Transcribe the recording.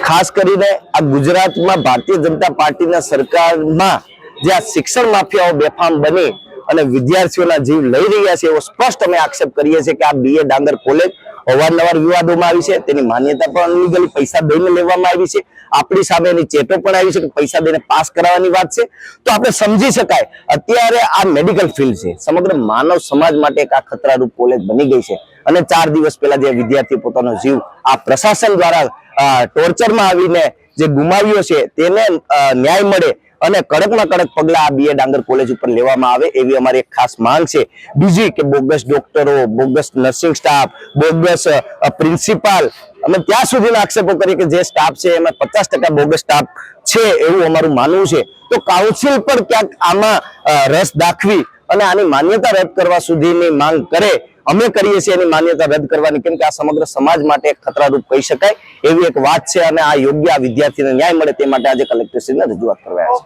ખાસ કરીને આ ગુજરાતમાં ભારતીય જનતા પાર્ટીના સરકારમાં જે આ શિક્ષણ માફિયાઓ બેફામ બની અને વિદ્યાર્થીઓના જીવ લઈ રહ્યા છે એવો સ્પષ્ટ અમે આક્ષેપ કરીએ છીએ કે આ બીએ ડાંગર કોલેજ અવારનવાર વિવાદોમાં આવી છે, તેની માન્યતા પણ અનલીગલી પૈસા દઈને લેવામાં આવી છે. આપણી સામે એની ચેટો પણ આવી છે કે પૈસા દઈને પાસ કરાવવાની વાત છે. તો આપણે સમજી શકાય, અત્યારે આ મેડિકલ ફિલ્ડ છે, સમગ્ર માનવ સમાજ માટે એક આ ખતરારૂપ કોલેજ બની ગઈ છે. અને ચાર દિવસ પહેલા જે વિદ્યાર્થી પોતાનો જીવ આ પ્રશાસન દ્વારા ટોર્ચરમાં આવીને જે ગુમાવ્યો છે, તેને ન્યાય મળે અને કડકમાં કડક પગલા આ બીએ ડાંગર કોલેજ ઉપર લેવામાં આવે એવી અમારી એક ખાસ માંગ છે. બીજી કે બોગસ ડોક્ટરો bogus nursing staff bogus principal અમે ત્યાં સુધીના આક્ષેપો કરીએ કે જે સ્ટાફ છે એમાં પચાસ ટકા બોગસ સ્ટાફ છે એવું અમારું માનવું છે. તો કાઉન્સિલ પણ ક્યાંક આમાં રસ દાખવી અને આની માન્યતા રદ કરવા સુધીની માંગ કરે, અમે કરીએ છીએ એની માન્યતા રદ કરવાની, કેમ કે આ સમગ્ર સમાજ માટે ખતરારૂપ કહી શકાય એવી એક વાત છે અને આ યોગ્ય વિદ્યાર્થીને ન્યાય મળે તે માટે આજે કલેક્ટરશ્રીને રજૂઆત કરવા